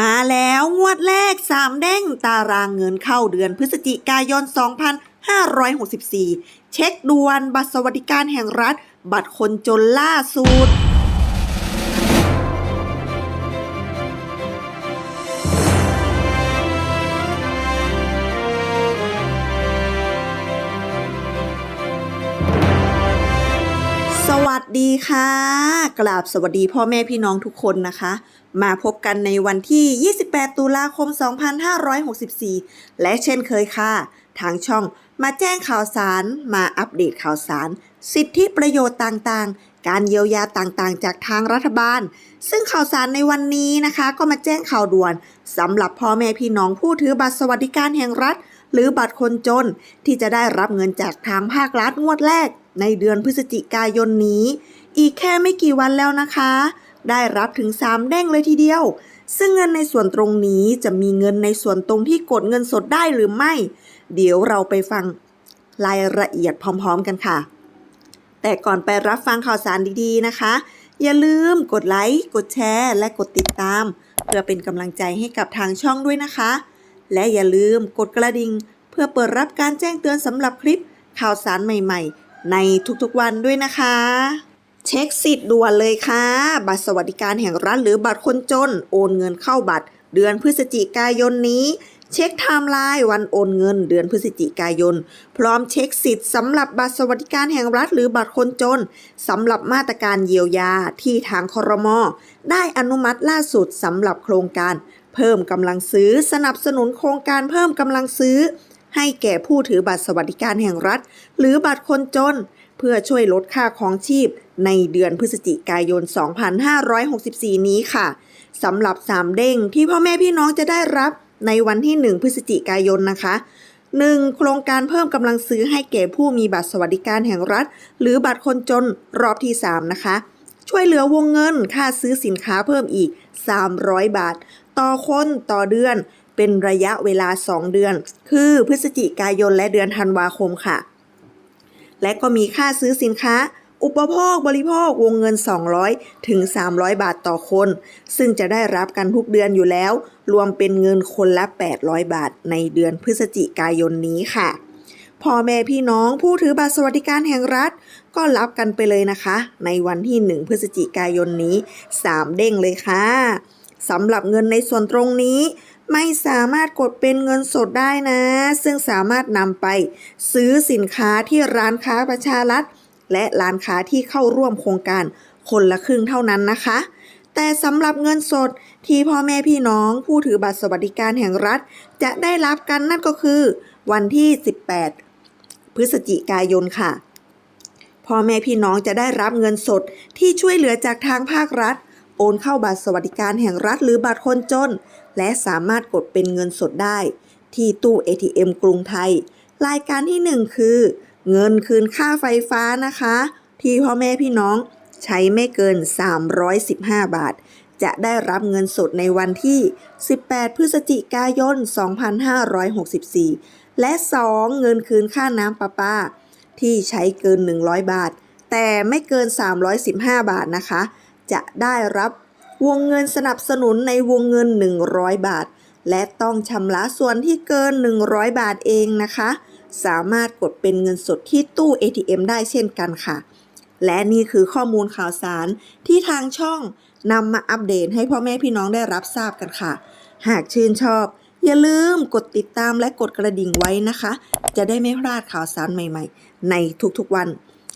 มาแล้วงวดแรกสามเด้งตารางเงินเข้าเดือนพฤศจิกายน 2564 เช็คด่วนบัตรสวัสดิการแห่งรัฐ บัตรคนจนล่าสุด วัสดีค่ะ กราบสวัสดีพ่อแม่พี่น้องทุกคนนะคะ มาพบกันในวันที่ 28 ตุลาคม 2564 และเช่นเคยค่ะ ทางช่องมาแจ้งข่าวสาร มาอัปเดตข่าวสาร สิทธิประโยชน์ต่างๆ การเยียวยาต่างๆ จากทางรัฐบาล ซึ่งข่าวสารในวันนี้นะคะ ก็มาแจ้งข่าวด่วนสำหรับพ่อแม่พี่น้องผู้ถือบัตรสวัสดิการแห่งรัฐ หรือบัตรคนจนที่จะได้รับเงินจากทางภาครัฐงวดแรก ในเดือนพฤศจิกายนนี้ อีกแค่ไม่กี่วันแล้วนะคะ ได้รับถึง 3 เด้งเลยทีเดียว ซึ่งเงินในส่วนตรงนี้จะมีเงินในส่วนตรงที่กดเงินสดได้หรือไม่ เดี๋ยวเราไปฟังรายละเอียดพร้อม ๆ กันค่ะ แต่ก่อนไปรับฟังข่าวสารดีๆนะคะ อย่าลืมกดไลค์ กดแชร์ และกดติดตาม เพื่อเป็นกำลังใจให้กับทางช่องด้วยนะคะ และอย่าลืมกดกระดิ่ง เพื่อเปิดรับการแจ้งเตือนสำหรับคลิปข่าวสารใหม่ ๆ ในทุกๆวันด้วยนะคะ เช็คสิทธิ์ด่วนเลยค่ะ บัตรสวัสดิการแห่งรัฐหรือบัตรคนจน โอนเงินเข้าบัตร เดือนพฤศจิกายนนี้ เช็คไทม์ไลน์วันโอนเงิน เดือนพฤศจิกายน พร้อมเช็คสิทธิ์สำหรับบัตรสวัสดิการแห่งรัฐหรือบัตรคนจนสำหรับมาตรการเยียวยาที่ทางครม ได้อนุมัติล่าสุดสำหรับโครงการ เพิ่มกำลังซื้อสนับสนุนโครงการเพิ่มกำลังซื้อ ให้แก่ผู้ถือบัตรสวัสดิการแห่งรัฐ หรือบัตรคนจน เพื่อช่วยลดค่าของชีพ ในเดือนพฤศจิกายน 2564 นี้ค่ะสำหรับ3เด้งที่พ่อแม่พี่น้องจะได้รับในวันที่ 1 พฤศจิกายนนะคะ 1. โครงการเพิ่มกำลังซื้อให้แก่ผู้มีบัตรสวัสดิการแห่งรัฐ หรือบัตรคนจนรอบที่ 3 นะคะ ช่วยเหลือวงเงินค่าซื้อสินค้าเพิ่มอีก 300 บาท ต่อคนต่อเดือน เป็นระยะเวลา 2 เดือน คือพฤศจิกายนและเดือนธันวาคมค่ะ และก็มีค่าซื้อสินค้า อุปโภคบริโภควงเงิน 200 ถึง 300 บาทต่อคน ซึ่งจะได้รับกันทุกเดือนอยู่แล้ว รวมเป็นเงินคนละ 800 บาทในเดือนพฤศจิกายนนี้ค่ะพ่อแม่พี่น้องผู้ถือบัตรสวัสดิการแห่งรัฐ ก็รับกันไปเลยนะคะ ในวันที่ 1 พฤศจิกายนนี้ 3 เด้งเลยค่ะ สำหรับเงินในส่วนตรงนี้ ไม่สามารถกดเป็นเงินสดได้นะ ซึ่งสามารถนำไป ซื้อสินค้าที่ร้านค้าประชารัฐ และร้านค้าที่เข้าร่วมโครงการคนละครึ่งเท่านั้นนะคะ แต่สำหรับเงินสดที่พ่อแม่พี่น้องผู้ถือบัตรสวัสดิการแห่งรัฐ จะได้รับกันนั่นก็คือ วันที่ 18 พฤศจิกายนค่ะพ่อแม่พี่น้องจะได้รับเงินสดที่ช่วยเหลือจากทางภาครัฐ โอนเข้าบัตรสวัสดิการแห่งรัฐหรือบัตรคนจน และสามารถกดเป็นเงินสดได้ ที่ตู้ ATM กรุงไทย รายการที่ 1 คือ เงินคืนค่าไฟฟ้านะคะ ที่พ่อแม่พี่น้องใช้ไม่เกิน 315 บาท จะได้รับเงินสดในวันที่ 18 พฤศจิกายน 2564 และ 2. เงินคืนค่าน้ำประปาที่ใช้เกิน 100 บาท แต่ไม่เกิน 315 บาทนะคะ จะได้รับวงเงินสนับสนุนในวงเงิน 100 บาท และต้องชำระส่วนที่เกิน 100 บาทเองนะคะ สามารถกดเป็นเงินสดที่ตู้ ATM ได้เช่นกันค่ะ และนี่คือข้อมูลข่าวสารที่ทางช่องนำมาอัปเดตให้พ่อแม่พี่น้องได้รับทราบกันค่ะ หากชื่นชอบ อย่าลืมกดติดตามและกดกระดิ่งไว้นะคะ จะได้ไม่พลาดข่าวสารใหม่ ๆ ในทุกๆวัน